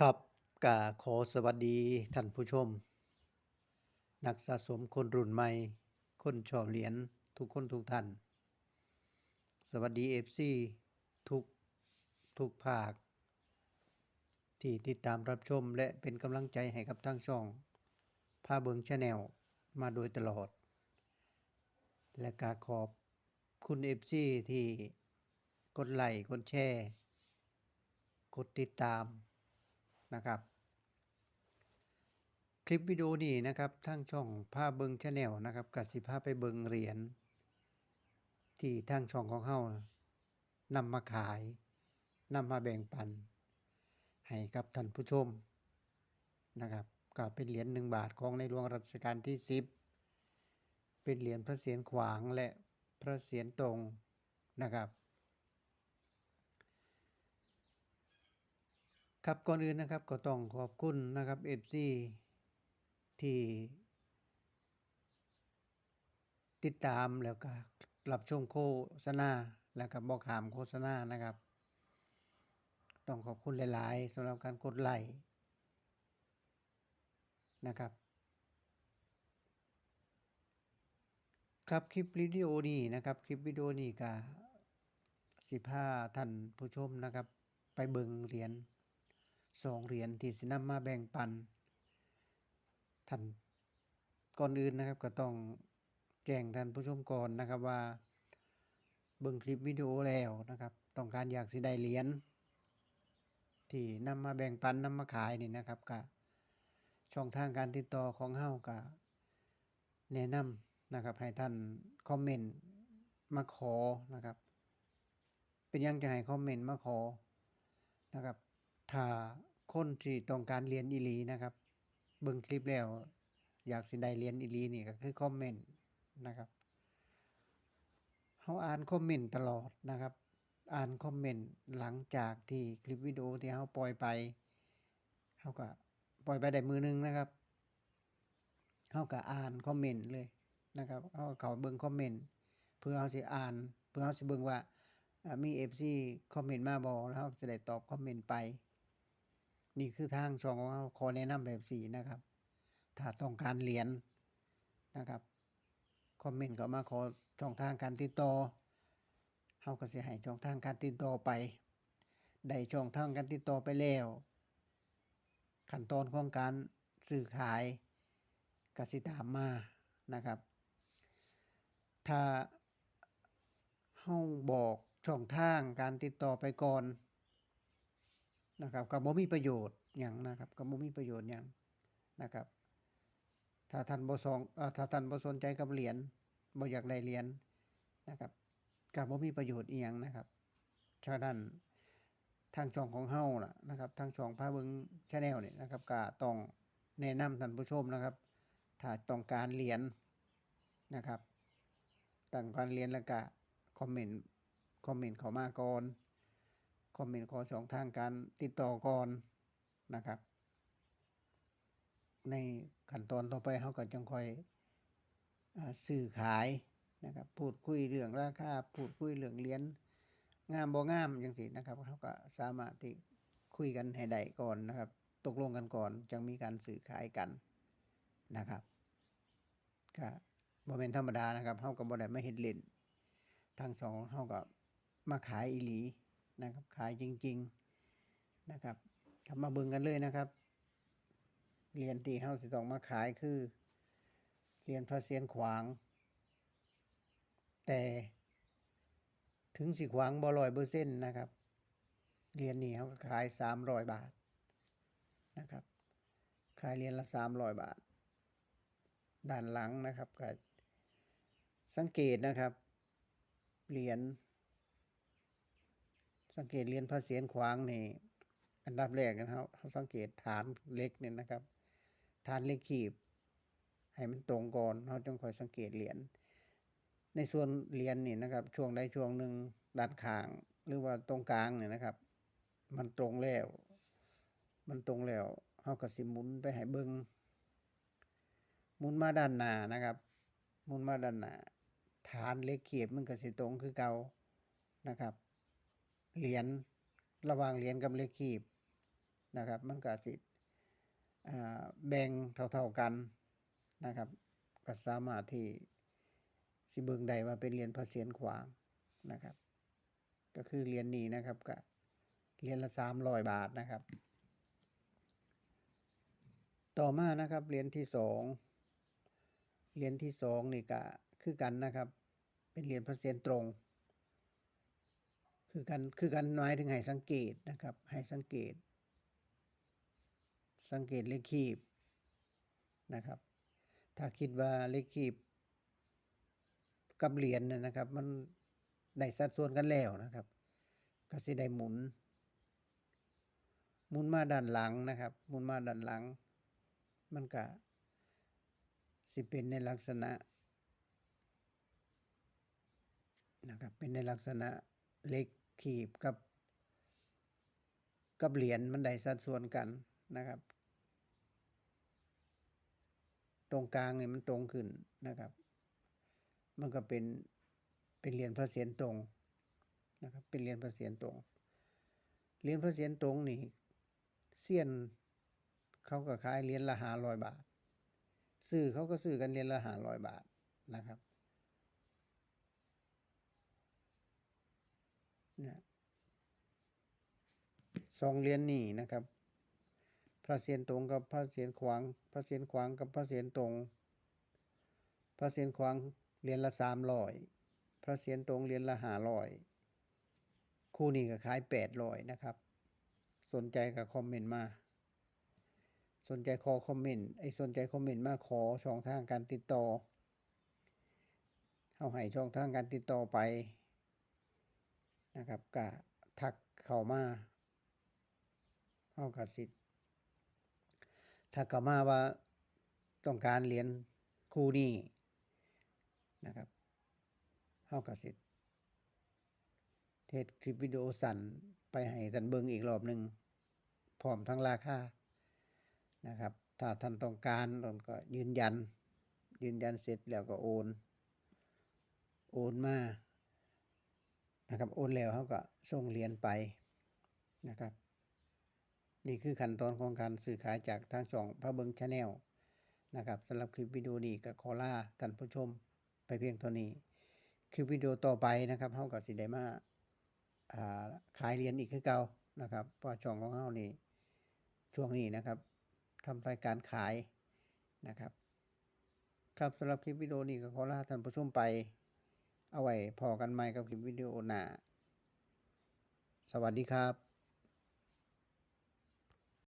ครับกาขอสวัสดีท่านผู้ชม นักสะสมคนรุ่นใหม่ คนชอบเหรียญทุกคนทุกท่าน สวัสดี FC ทุกทุกภาค ที่ติดตามรับชมและเป็นกำลังใจให้กับทางช่องพาเบิงชาแนลมาโดยตลอด และกาขอบคุณ FC ที่กดไลค์กดแชร์ กดติดตาม นะครับ คลิปวิดีโอนี้นะครับทางช่องภาพเบิงชาแนลนะครับกสิภาไปเบิงเหรียญที่ทางช่องของเฮานำมาขายนำมาแบ่งปัน ให้กับท่านผู้ชมนะครับก็เป็นเหรียญหนึ่งบาทของในหลวงรัชกาลที่ 10 เป็นเหรียญพระเศียรขวางและพระเศียรตรงนะครับ ครับก่อนอื่นนะครับก็ต้องขอบคุณนะครับ FC ที่ ติดตามแล้วก็รับชมโฆษณาแล้วก็บอกขามโฆษณานะครับ ต้องขอบคุณหลาย ๆสำหรับการกดไลค์นะครับ ครับคลิปวิดีโอนี้นะครับคลิปวิดีโอนี้ก็สิพาท่านผู้ชมนะครับ ไปเบิงเหรียญ สองเหรียญที่สินำมาแบ่งปันท่านก่อนอื่นนะครับก็ต้องแจ้งท่านผู้ชมก่อนนะครับว่าเบิ่งคลิปวิดีโอแล้วนะครับ ต้องการอยากสิได้เหรียญที่นำมาแบ่งปันนำมาขายนี่นะครับก็ช่องทางการติดต่อของเฮาก็แนะนำนะครับให้ท่านคอมเมนต์มาขอนะครับ เป็นยังจะให้คอมเมนต์มาขอนะครับ ถ้าคนที่ต้องการเรียนอีหลีนะครับ เบิ่งคลิปแล้ว อยากสิได้เรียนอีหลีนี่ก็คือคอมเมนต์นะครับเฮาอ่านคอมเมนต์ตลอดนะครับ อ่านคอมเมนต์หลังจากที่คลิปวิดีโอที่เฮาปล่อยไปเฮาก็ปล่อยไปได้มือหนึงนะครับเฮาก็อ่านคอมเมนต์เลยนะครับเฮาเขาเบิ่งคอมเมนต์เพื่อเฮาสิอ่าน เพื่อเฮาสิเบิ่งว่าอ่ามี FC คอมเมนต์มาบ่แล้วเฮาจะได้ตอบคอมเมนต์ไป นี่คือทางช่องของเราขอแนะนำแบบสีนะครับ ถ้าต้องการเหรียญนะครับ คอมเมนต์เข้ามาขอช่องทางการติดต่อเฮาก็สิให้ช่องทางการติดต่อไป ได้ช่องทางการติดต่อไปแล้ว ขั้นตอนของการซื้อขายกสิตามมานะครับ ถ้าเฮาบอกช่องทางการติดต่อไปก่อน นะครับก็บ่มีประโยชน์หยังนะครับก็บ่มีประโยชน์หยังนะครับ ถ้าท่านบ่สองถ้าท่านบ่สนใจกับเหรียญบ่อยากได้เหรียญนะครับก็บ่มีประโยชน์อีหยังนะครับฉะนั้นทางช่องของเฮาน่ะนะครับ ทางช่องพาเบิง Channel นี่นะครับก็ต้องแนะนำท่านผู้ชมนะครับ ถ้าต้องการเหรียญนะครับต้องการเหรียญแล้วก็คอมเมนต์คอมเมนต์เข้ามาก่อน คอมเมนต์ขอช่องทางการติดต่อก่อนนะครับ ในขั้นตอนต่อไปเขาก็จังค่อยอสื่อขายนะครับพูดคุยเรื่องราคาพูดคุยเรื่องเหรียญงามบ่งามจังซี่นะครับเขาก็สามารถที่คุยกันให้ได้ก่อนนะครับ ตกลงกันก่อนจังมีการสื่อขายกันนะครับก็บ่แม่นธรรมดานะครับเฮาก็บ่ได้มาเฮ็ดเล่นทางสองเฮาก็มาขายอีหลี นะครับขายจริง ๆนะครับกลับมาเบิ่งกันเลยนะครับเหรียญที่เฮาสิต้องมาขายคือเหรียญพระเศียรขวาง แต่ถึงสิขวางบ่100%นนะครับเหรียญนี้เฮาก็ขาย300บาทนะครับขายเหรียญละ300บาท ด้านหลังนะครับก็สังเกตนะครับเหรียญ สังเกตเหรียญพระเศียรขวางนี่อันดับแรกนะครับเราสังเกตฐานเล็กเนี่ยนะครับ ฐานเล็กขีบ ให้มันตรงก่อนเราจึงคอยสังเกตเหรียญในส่วนเหรียญนี่นะครับ ช่วงใดช่วงหนึ่งด้านข้าง หรือว่าตรงกลางเนี่ยนะครับ มันตรงแล้ว มันตรงแล้วเฮาก็สิหมุนไปให้เบิ่งหมุนมาด้านหน้านะครับหมุนมาด้านหน้าฐานเล็กขีบมันก็สิตรงคือเก่านะครับ เหรียญระหว่างเหรียญกับเล็กขีบนะครับ มันก็สิแบ่งเท่าๆกันนะครับ ก็สามารถที่สิเบิงได้ว่าเป็นเหรียญพระเศียรขวางนะครับ ก็คือเหรียญนี้นะครับก็เหรียญละ300บาทนะครับ ต่อมานะครับเหรียญที่สองเหรียญที่สองนี่ก็คือกันนะครับ เป็นเหรียญพระเศียรตรง คือกันคือกันหมายถึงให้สังเกตนะครับให้สังเกต สังเกตเลขคีบนะครับ ถ้าคิดว่าเลขคีบกับเหรียญนะนะครับ มันได้สัดส่วนกันแล้วนะครับก็สิได้หมุน หมุนมาด้านหลังนะครับ หมุนมาด้านหลัง มันก็สิเป็นในลักษณะนะครับเป็นในลักษณะเล็ก ขีบกับ กับเหรียญมันได้สัดส่วนกันนะครับ ตรงกลางนี่มันตรงขึ้นนะครับ มันก็เป็นเป็นเหรียญพระเศียรตรงนะครับ เป็นเหรียญพระเศียรตรงเหรียญพระเศียรตรงนี่เซียนเขาก็ขายเหรียญละ500บาทซื้อเขาก็ซื้อกันเหรียญละ500บาทนะครับ เนี่ย สองเหรียญนี้นะครับ พระเศียรตรงกับพระเศียรขวาง พระเศียรขวางกับพระเศียรตรง พระเศียรขวางเหรียญละ300พระเศียรตรงเหรียญละ500คู่นี้ก็ขาย800นะครับ สนใจก็คอมเมนต์มา สนใจขอคอมเมนต์ไอ้สนใจคอมเมนต์มาขอช่องทางการติดต่อเฮาให้ช่องทางการติดต่อไปนะครับก็ทักเข้ามา เฮาก็สิทักเข้ามาว่าต้องการเหรียญคู่นี้นะครับเฮาก็สิเฮ็ดคลิปวิดีโอสั้นไปให้ท่านเบิ่งอีกรอบหนึ่งพร้อมทั้งราคานะครับ ถ้าท่านต้องการท่านก็ยืนยัน ยืนยันเสร็จแล้วก็โอน โอนมานะครับ โอนแล้วเขาก็ส่งเหรียญไปนะครับ นี่คือขั้นตอนของการซื้อขายจากทางช่องพระเบิงชาแนลนะครับสำหรับคลิปวิดีโอนี้ก็ขอลาท่านผู้ชมไปเพียงเท่านี้ คลิปวิดีโอต่อไปนะครับเฮาก็สิได้มาอ่าขายเหรียญอีกคือเก่านะครับเพราะช่องของเฮานี่ช่วงนี้นะครับทำรายการขายนะครับ ครับสำหรับคลิปวิดีโอนี้ก็ขอลาท่านผู้ชมไป เอาไว้พอกันใหม่กับคลิปวิดีโอหน้า สวัสดีครับ